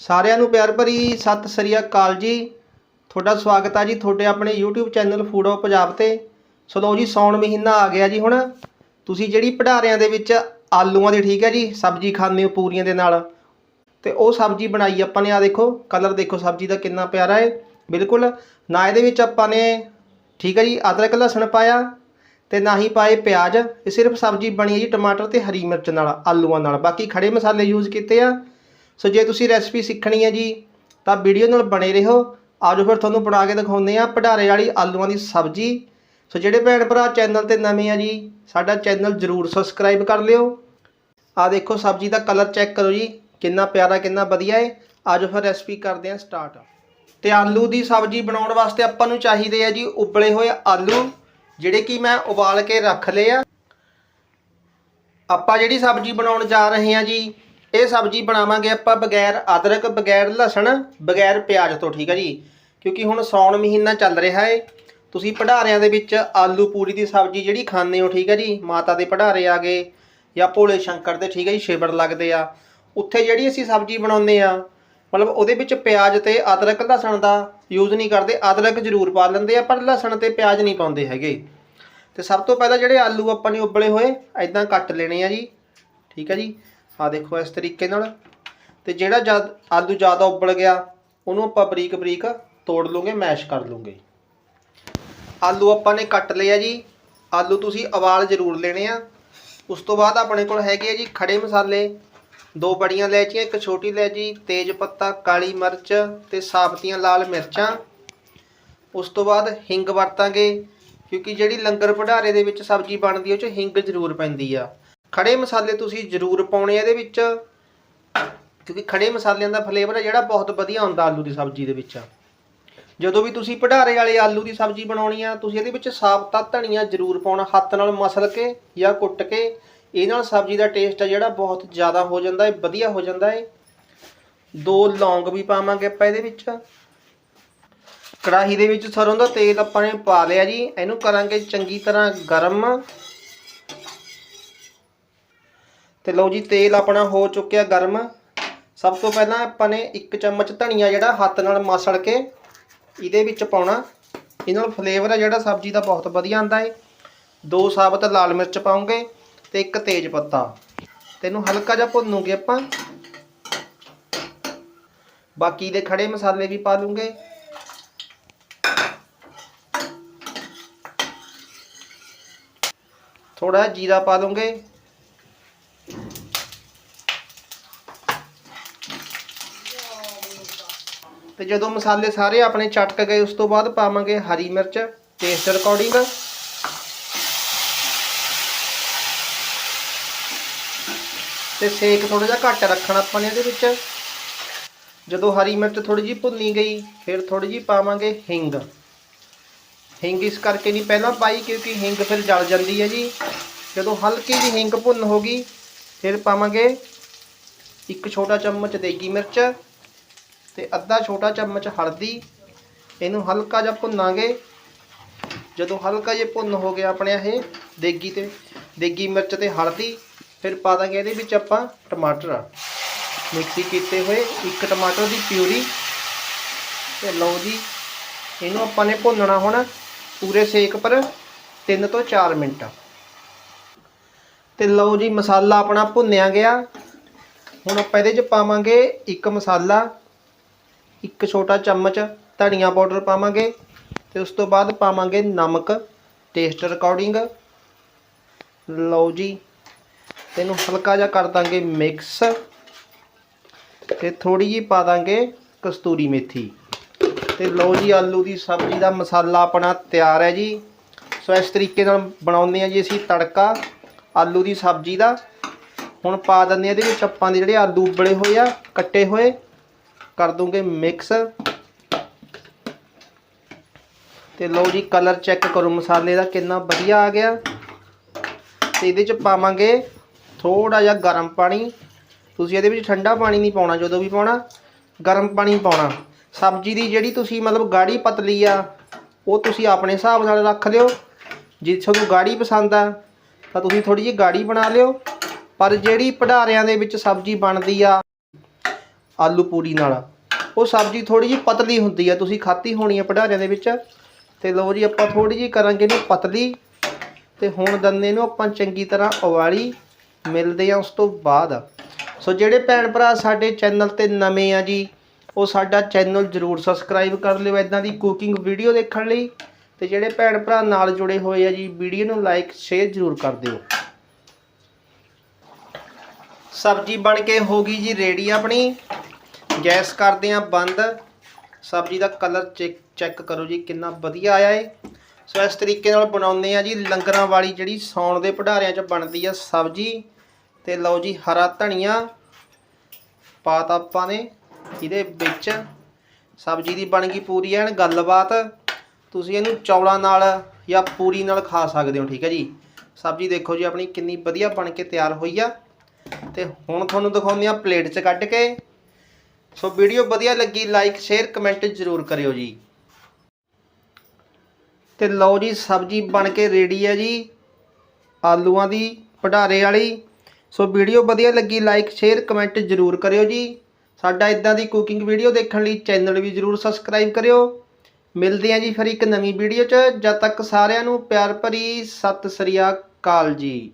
ਸਾਰਿਆਂ ਨੂੰ ਪਿਆਰ ਭਰੀ ਸਤਿ ਸ੍ਰੀ ਅਕਾਲ ਜੀ। ਤੁਹਾਡਾ ਸਵਾਗਤ ਆ ਜੀ ਤੁਹਾਡੇ ਆਪਣੇ YouTube channel food of Punjab ਤੇ। ਸੋ ਲਓ ਜੀ ਸੌਣ ਮਹੀਨਾ ਆ ਗਿਆ ਜੀ ਹੁਣ। ਤੁਸੀਂ ਜਿਹੜੀ ਭੰਡਾਰਿਆਂ ਦੇ ਵਿੱਚ ਆਲੂਆਂ ਦੀ ਠੀਕ ਹੈ ਜੀ, ਸਬਜ਼ੀ ਖਾਂਦੇ ਹੋ ਪੂਰੀਆਂ ਦੇ ਨਾਲ। ਤੇ ਉਹ ਸਬਜ਼ੀ ਬਣਾਈ ਆਪਾਂ ਨੇ ਆ ਦੇਖੋ, ਕਲਰ ਦੇਖੋ ਸਬਜ਼ੀ ਦਾ ਕਿੰਨਾ ਪਿਆਰਾ ਹੈ। ਬਿਲਕੁਲ, ਨਾ ਇਹਦੇ ਵਿੱਚ ਆਪਾਂ ਨੇ ਠੀਕ ਹੈ ਜੀ, ਅਦਰਕ, ਲਸਣ ਪਾਇਆ ਤੇ ਨਾ ਹੀ ਪਾਏ ਪਿਆਜ਼। ਇਹ ਸਿਰਫ ਸਬਜ਼ੀ ਬਣੀ ਹੈ ਜੀ ਟਮਾਟਰ ਤੇ ਹਰੀ ਮਿਰਚ ਨਾਲ, ਆਲੂਆਂ ਨਾਲ। ਬਾਕੀ ਖੜੇ ਮਸਾਲੇ ਯੂਜ਼ ਕੀਤੇ ਆ। ਸੋ ਜੇ ਤੁਸੀਂ ਰੈਸਪੀ ਸਿੱਖਣੀ ਹੈ ਜੀ, ਤਾਂ ਵੀਡੀਓ ਨਾਲ ਬਣੇ ਰਹੋ। ਆਜੋ ਫਿਰ ਤੁਹਾਨੂੰ ਬਣਾ ਕੇ ਦਿਖਾਉਂਦੇ ਆ ਪੜਾਰੇ ਵਾਲੀ ਆਲੂਆਂ ਦੀ ਸਬਜ਼ੀ। ਸੋ ਜਿਹੜੇ ਭੈਣ ਭਰਾ ਚੈਨਲ ਤੇ ਨਵੇਂ ਆ ਜੀ, ਸਾਡਾ ਚੈਨਲ ਜਰੂਰ ਸਬਸਕ੍ਰਾਈਬ ਕਰ ਲਿਓ। ਆ ਦੇਖੋ ਸਬਜ਼ੀ ਦਾ ਕਲਰ ਚੈੱਕ ਕਰੋ ਜੀ, ਕਿੰਨਾ ਪਿਆਰਾ, ਕਿੰਨਾ ਵਧੀਆ ਹੈ। ਆਜੋ ਫਿਰ ਰੈਸਪੀ ਕਰਦੇ ਆ ਸਟਾਰਟ। ਤੇ ਆਲੂ ਦੀ ਸਬਜ਼ੀ ਬਣਾਉਣ ਵਾਸਤੇ ਆਪਾਂ ਨੂੰ ਚਾਹੀਦੇ ਆ ਜੀ ਉਬਲੇ ਹੋਏ ਆਲੂ, ਜਿਹੜੇ ਕਿ ਮੈਂ ਉਬਾਲ ਕੇ ਰੱਖ ਲਏ ਆ। ਆਪਾਂ ਜਿਹੜੀ ਸਬਜ਼ੀ ਬਣਾਉਣ ਜਾ ਰਹੇ ਹਾਂ ਜੀ ਇਹ ਸਬਜ਼ੀ ਬਣਾਵਾਂਗੇ ਆਪਾਂ ਬਗੈਰ ਅਦਰਕ, ਬਗੈਰ ਲਸਣ, ਬਗੈਰ ਪਿਆਜ਼ ਤੋਂ, ਠੀਕ ਹੈ ਜੀ? ਕਿਉਂਕਿ ਹੁਣ ਸੌਣ ਮਹੀਨਾ ਚੱਲ ਰਿਹਾ ਹੈ ਤੁਸੀਂ ਭੰਡਾਰਿਆਂ ਦੇ ਵਿੱਚ ਆਲੂ ਪੂਰੀ ਦੀ ਸਬਜ਼ੀ ਜਿਹੜੀ ਖਾਂਦੇ ਹੋ, ਠੀਕ ਹੈ ਜੀ? ਮਾਤਾ ਦੇ ਭੰਡਾਰੇ ਆ ਗਏ ਜਾਂ ਭੋਲੇ ਸ਼ੰਕਰ ਦੇ, ਠੀਕ ਹੈ ਜੀ? ਛੇਬੜ ਲੱਗਦੇ ਆ। ਉੱਥੇ ਜਿਹੜੀ ਅਸੀਂ ਸਬਜ਼ੀ ਬਣਾਉਂਦੇ ਆ, ਮਤਲਬ ਉਹਦੇ ਵਿੱਚ ਪਿਆਜ਼ ਤੇ ਅਦਰਕ, ਲਸਣ ਦਾ ਯੂਜ਼ ਨਹੀਂ ਕਰਦੇ। ਅਦਰਕ ਜ਼ਰੂਰ ਪਾ ਲੈਂਦੇ ਆ, ਪਰ ਲਸਣ ਤੇ ਪਿਆਜ਼ ਨਹੀਂ ਪਾਉਂਦੇ ਹੈਗੇ। ਤੇ ਸਭ ਤੋਂ ਪਹਿਲਾਂ ਜਿਹੜੇ ਆਲੂ ਆਪਾਂ ਨੇ ਉਬਲੇ ਹੋਏ ਐਦਾਂ ਕੱਟ ਲੈਣੇ ਆ ਜੀ। ਠੀਕ ਹੈ ਜੀ? ਆ ਦੇਖੋ ਇਸ ਤਰੀਕੇ ਨਾਲ। ਤੇ ਜਿਹੜਾ ਜਦ ਆਲੂ ਜ਼ਿਆਦਾ ਉਬਲ ਗਿਆ, ਉਹਨੂੰ ਆਪਾਂ ਬਰੀਕ ਬਰੀਕ ਤੋੜ ਲੂਗੇ, ਮੈਸ਼ ਕਰ ਲੂਗੇ। ਆਲੂ ਆਪਾਂ ਨੇ ਕੱਟ ਲਿਆ ਜੀ। ਆਲੂ ਤੁਸੀਂ ਉਬਾਲ ਜ਼ਰੂਰ ਲੈਣੇ ਆ। ਉਸ ਤੋਂ ਬਾਅਦ ਆਪਣੇ ਕੋਲ ਹੈਗੇ ਆ ਜੀ ਖੜੇ ਮਸਾਲੇ। ਦੋ ਬੜੀਆਂ ਇਲਾਇਚੀਆਂ, ਇੱਕ ਛੋਟੀ ਇਲਾਇਚੀ, ਤੇਜ ਪੱਤਾ, ਕਾਲੀ ਮਿਰਚ ਤੇ ਸਾਬਤੀਆਂ ਲਾਲ ਮਿਰਚਾਂ। ਉਸ ਤੋਂ ਬਾਅਦ ਹਿੰਗ ਵਰਤਾਂਗੇ, ਕਿਉਂਕਿ ਜਿਹੜੀ ਲੰਗਰ ਭੰਡਾਰੇ ਦੇ ਵਿੱਚ ਸਬਜ਼ੀ ਬਣਦੀ ਹੈ ਉਹ 'ਚ ਹਿੰਗ ਜ਼ਰੂਰ ਪੈਂਦੀ ਆ। ਖੜੇ ਮਸਾਲੇ ਤੁਸੀਂ ਜ਼ਰੂਰ ਪਾਉਣੇ ਆ ਇਹਦੇ ਵਿੱਚ, ਕਿਉਂਕਿ ਖੜੇ ਮਸਾਲਿਆਂ ਦਾ ਫਲੇਵਰ ਹੈ ਜਿਹੜਾ ਬਹੁਤ ਵਧੀਆ ਹੁੰਦਾ ਆਲੂ ਦੀ ਸਬਜ਼ੀ ਦੇ ਵਿੱਚ। ਜਦੋਂ ਵੀ ਤੁਸੀਂ ਭੰਡਾਰੇ ਵਾਲੇ ਆਲੂ ਦੀ ਸਬਜ਼ੀ ਬਣਾਉਣੀ ਆ, ਤੁਸੀਂ ਇਹਦੇ ਵਿੱਚ ਸਾਬਤਾ, ਧਨੀਆ ਜ਼ਰੂਰ ਪਾਉਣਾ, ਹੱਥ ਨਾਲ ਮਸਲ ਕੇ ਜਾਂ ਕੁੱਟ ਕੇ, ਇਹ ਨਾਲ ਸਬਜ਼ੀ ਦਾ ਟੇਸਟ ਆ ਜਿਹੜਾ ਬਹੁਤ ਜ਼ਿਆਦਾ ਹੋ ਜਾਂਦਾ ਹੈ ਵਧੀਆ ਹੋ ਜਾਂਦਾ ਹੈ ਦੋ ਲੌਂਗ ਵੀ ਪਾਵਾਂਗੇ ਆਪਾਂ ਇਹਦੇ ਵਿੱਚ। ਕੜਾਹੀ ਦੇ ਵਿੱਚ ਸਰੋਂ ਦਾ ਤੇਲ ਆਪਾਂ ਨੇ ਪਾ ਲਿਆ ਜੀ, ਇਹਨੂੰ ਕਰਾਂਗੇ ਚੰਗੀ ਤਰ੍ਹਾਂ ਗਰਮ। ਤੇ ਲਓ ਜੀ, ਤੇਲ ਆਪਣਾ ਹੋ ਚੁੱਕਿਆ ਗਰਮ। ਸਭ ਤੋਂ ਪਹਿਲਾਂ ਆਪਾਂ ਨੇ ਇੱਕ ਚਮਚ ਧਨੀਆ ਜਿਹੜਾ ਹੱਥ ਨਾਲ ਮਸਲ ਕੇ ਇਹਦੇ ਵਿੱਚ ਪਾਉਣਾ। ਇਹ ਨਾਲ ਫਲੇਵਰ ਹੈ ਜਿਹੜਾ ਸਬਜ਼ੀ ਦਾ ਬਹੁਤ ਵਧੀਆ ਆਂਦਾ ਏ। ਦੋ ਸਾਬਤ ਲਾਲ ਮਿਰਚ ਪਾਉਂਗੇ ਤੇ ਇੱਕ ਤੇਜ ਪੱਤਾ। ਤੈਨੂੰ ਹਲਕਾ ਜਿਹਾ ਭੁੰਨੂਗੇ ਆਪਾਂ। ਬਾਕੀ ਦੇ ਖੜੇ ਮਸਾਲੇ ਵੀ ਪਾ ਲੂੰਗੇ। ਥੋੜਾ ਜੀਰਾ ਪਾ ਲੂੰਗੇ। ਤੇ ਜਦੋਂ ਮਸਾਲੇ ਸਾਰੇ ਆਪਣੇ ਚਟਕ ਗਏ, ਉਸ ਤੋਂ ਬਾਅਦ ਪਾਵਾਂਗੇ ਹਰੀ ਮਿਰਚ ਟੇਸਟ ਅਕੋਰਡਿੰਗ ਤੇ ਸੇਕ ਥੋੜਾ ਜਿਹਾ ਘੱਟ ਰੱਖਣਾ ਆਪਾਂ ਨੇ ਇਹਦੇ ਵਿੱਚ। ਜਦੋਂ ਹਰੀ ਮਿਰਚ ਥੋੜੀ ਜਿਹੀ ਭੁੰਨੀ ਗਈ, ਫਿਰ ਥੋੜੀ ਜਿਹੀ ਪਾਵਾਂਗੇ ਹਿੰਗ। ਹਿੰਗ ਇਸ ਕਰਕੇ ਨਹੀਂ, ਪਹਿਲਾਂ ਪਾਈ ਕਿਉਂਕਿ ਹਿੰਗ ਫਿਰ ਜਲ ਜਾਂਦੀ ਹੈ ਜੀ। ਜਦੋਂ ਹਲਕੀ ਜਿਹੀ ਹਿੰਗ ਭੁੰਨ ਹੋ ਗਈ, ਫਿਰ ਪਾਵਾਂਗੇ ਇੱਕ ਛੋਟਾ ਚਮਚ ਦੇਗੀ ਮਿਰਚ। ਤੇ ਅੱਧਾ ਛੋਟਾ ਚਮਚ ਹਲਦੀ, ਇਹਨੂੰ ਹਲਕਾ ਜਿਹਾ ਭੁੰਨਾਂਗੇ। ਜਦੋਂ ਹਲਕਾ ਜਿਹਾ ਭੁੰਨ ਹੋ ਗਿਆ ਆਪਣੇ ਇਹ ਦੇਗੀ ਤੇ, ਦੇਗੀ ਮਿਰਚ ਤੇ ਹਲਦੀ, ਫਿਰ ਪਾ ਦਾਂਗੇ ਇਹਦੇ ਵਿੱਚ ਆਪਾਂ ਟਮਾਟਰ। ਮਿਕਸੀ ਕੀਤੇ ਹੋਏ ਇੱਕ ਟਮਾਟਰ ਦੀ ਪਿਊਰੀ। ਤੇ ਲਓ ਜੀ, ਇਹਨੂੰ ਆਪਾਂ ਨੇ ਭੁੰਨਣਾ ਹੁਣ ਪੂਰੇ ਸੇਕ ਪਰ 3 ਤੋਂ 4 ਮਿੰਟ। ਤੇ ਲਓ ਜੀ, ਮਸਾਲਾ ਆਪਣਾ ਭੁੰਨਿਆ ਗਿਆ। ਹੁਣ ਆਪਾਂ ਇਹਦੇ 'ਚ ਪਾਵਾਂਗੇ ਇੱਕ ਮਸਾਲਾ। ਇੱਕ ਛੋਟਾ ਚਮਚ ਧਨੀਆ ਪਾਊਡਰ ਪਾਵਾਂਗੇ ਤੇ ਉਸ ਤੋਂ ਬਾਅਦ ਪਾਵਾਂਗੇ ਨਮਕ ਟੇਸਟ ਅਕੋਰਡਿੰਗ ਲਓ ਜੀ, ਇਹਨੂੰ ਹਲਕਾ ਜਿਹਾ ਕਰ ਦਾਂਗੇ ਮਿਕਸ ਤੇ ਥੋੜੀ ਜਿਹੀ ਪਾ ਦਾਂਗੇ ਕਸਤੂਰੀ ਮੇਥੀ। ਤੇ ਲਓ ਜੀ, ਆਲੂ ਦੀ ਸਬਜ਼ੀ ਦਾ ਮਸਾਲਾ ਆਪਣਾ ਤਿਆਰ ਹੈ ਜੀ। ਸੋ ਇਸ ਤਰੀਕੇ ਨਾਲ ਬਣਾਉਂਦੇ ਆ ਜੀ ਅਸੀਂ ਤੜਕਾ ਆਲੂ ਦੀ ਸਬਜ਼ੀ ਦਾ। ਹੁਣ ਪਾ ਦਿੰਦੇ ਆ ਇਹਦੇ ਵਿੱਚ ਆਪਾਂ ਦੇ ਜਿਹੜੇ ਆਲੂ ਉਬਲੇ ਹੋਏ ਆ, ਕੱਟੇ ਹੋਏ। ਕਰ ਦੂੰਗੇ ਮਿਕਸ ਤੇ ਲਓ ਜੀ ਕਲਰ ਚੈੱਕ ਕਰੋ, ਮਸਾਲੇ ਦਾ ਕਿੰਨਾ ਵਧੀਆ ਆ ਗਿਆ। ਤੇ ਇਹਦੇ ਚ ਪਾਵਾਂਗੇ ਥੋੜਾ ਜਿਹਾ ਗਰਮ ਪਾਣੀ। ਤੁਸੀਂ ਇਹਦੇ ਵਿੱਚ ਠੰਡਾ ਪਾਣੀ ਨਹੀਂ ਪਾਉਣਾ, ਜਦੋਂ ਵੀ ਪਾਉਣਾ, ਗਰਮ ਪਾਣੀ ਪਾਉਣਾ। ਸਬਜ਼ੀ ਦੀ ਜਿਹੜੀ ਤੁਸੀਂ ਮਤਲਬ ਗਾੜੀ ਪਤਲੀ ਆ, ਉਹ ਤੁਸੀਂ ਆਪਣੇ ਹਿਸਾਬ ਨਾਲ ਰੱਖ ਲਿਓ। ਜੇ ਤੁਹਾਨੂੰ ਗਾੜੀ ਪਸੰਦ ਆ, ਤਾਂ ਤੁਸੀਂ ਥੋੜੀ ਜਿਹੀ ਗਾੜੀ ਬਣਾ ਲਿਓ। ਪਰ ਜਿਹੜੀ ਪੜਾਰਿਆਂ ਦੇ ਵਿੱਚ ਸਬਜ਼ੀ ਬਣਦੀ ਆ ਆਲੂ ਪੂਰੀ ਨਾਲ। ਉਹ ਸਬਜ਼ੀ ਥੋੜੀ ਜਿਹੀ ਪਤਲੀ ਹੁੰਦੀ ਆ, ਤੁਸੀਂ ਖਾਤੀ ਹੋਣੀ ਆ ਭੰਡਾਰਿਆਂ ਦੇ ਵਿੱਚ। ਤੇ ਲਓ ਜੀ, ਆਪਾਂ ਥੋੜੀ ਜਿਹੀ ਕਰਾਂਗੇ ਇਹਨੂੰ ਪਤਲੀ। ਤੇ ਹੁਣ ਦੰਨੇ ਨੂੰ ਆਪਾਂ ਚੰਗੀ ਤਰ੍ਹਾਂ ਉਵਾਲੀ ਮਿਲਦੇ ਆ ਉਸ ਤੋਂ ਬਾਅਦ। ਸੋ ਜਿਹੜੇ ਭੈਣ ਭਰਾ ਸਾਡੇ ਚੈਨਲ ਤੇ ਨਵੇਂ ਆ ਜੀ, ਉਹ ਸਾਡਾ ਚੈਨਲ ਜਰੂਰ ਸਬਸਕ੍ਰਾਈਬ ਕਰ ਲਿਓ ਇਦਾਂ ਦੀ ਕੁਕਿੰਗ ਵੀਡੀਓ ਦੇਖਣ ਲਈ। ਤੇ ਜਿਹੜੇ ਭੈਣ ਭਰਾ ਨਾਲ ਜੁੜੇ ਹੋਏ ਆ ਜੀ, ਵੀਡੀਓ ਨੂੰ ਲਾਈਕ, ਸ਼ੇਅਰ ਜਰੂਰ ਕਰ ਦਿਓ। ਸਬਜ਼ੀ ਬਣ ਕੇ ਹੋ ਗਈ ਜੀ ਰੈਡੀ ਆਪਣੀ। ਗੈਸ ਕਰਦੇ ਆ ਬੰਦ। ਸਬਜ਼ੀ ਦਾ ਕਲਰ ਚੈੱਕ ਚੈੱਕ ਕਰੋ ਜੀ, ਕਿੰਨਾ ਵਧੀਆ ਆਇਆ ਏ। ਸੋ ਇਸ ਤਰੀਕੇ ਨਾਲ ਬਣਾਉਂਦੇ ਆ ਜੀ, ਲੰਗਰਾਂ ਵਾਲੀ ਜਿਹੜੀ ਸੌਣ ਦੇ ਭੰਡਾਰਿਆਂ 'ਚ ਬਣਦੀ ਆ ਸਬਜ਼ੀ। ਤੇ ਲਓ ਜੀ, ਹਰਾ ਧਨੀਆ ਪਾਤਾ ਆਪਾਂ ਨੇ ਇਹਦੇ ਵਿੱਚ। ਸਬਜ਼ੀ ਦੀ ਬਣ ਗਈ ਪੂਰੀ ਐਨ ਗੱਲਬਾਤ। ਤੁਸੀਂ ਇਹਨੂੰ ਚੌਲਾਂ ਨਾਲ ਜਾਂ ਪੂਰੀ ਨਾਲ ਖਾ ਸਕਦੇ ਹੋ, ਠੀਕ ਹੈ ਜੀ। ਸਬਜ਼ੀ ਦੇਖੋ ਜੀ, ਆਪਣੀ ਕਿੰਨੀ ਵਧੀਆ ਬਣ ਕੇ ਤਿਆਰ ਹੋਈ ਆ। ਤੇ ਹੁਣ ਤੁਹਾਨੂੰ ਦਿਖਾਉਂਦੇ ਆ ਪਲੇਟ 'ਚ ਕੱਢ ਕੇ। ਸੋ ਵੀਡੀਓ ਵਧੀਆ ਲੱਗੀ ਲਾਈਕ ਸ਼ੇਅਰ ਕਮੈਂਟ ਜ਼ਰੂਰ ਕਰਿਓ ਜੀ। ਤੇ ਲਓ ਜੀ, ਸਬਜ਼ੀ ਬਣ ਕੇ ਰੈਡੀ ਹੈ ਜੀ, ਆਲੂਆਂ ਦੀ, ਭਡਾਰੇ ਵਾਲੀ। ਸੋ ਵੀਡੀਓ ਵਧੀਆ ਲੱਗੀ ਲਾਈਕ ਸ਼ੇਅਰ ਕਮੈਂਟ ਜ਼ਰੂਰ ਕਰਿਓ ਜੀ। ਸਾਡਾ ਇਦਾਂ ਦੀ ਕੁਕਿੰਗ ਵੀਡੀਓ ਦੇਖਣ ਲਈ ਚੈਨਲ ਵੀ ਜ਼ਰੂਰ ਸਬਸਕ੍ਰਾਈਬ ਕਰਿਓ। ਮਿਲਦੇ ਹਾਂ ਜੀ ਫਿਰ ਇੱਕ ਨਵੀਂ ਵੀਡੀਓ 'ਚ। ਜਦ ਤੱਕ ਸਾਰਿਆਂ ਨੂੰ ਪਿਆਰ ਭਰੀ ਸਤਿ ਸ੍ਰੀ ਅਕਾਲ ਜੀ।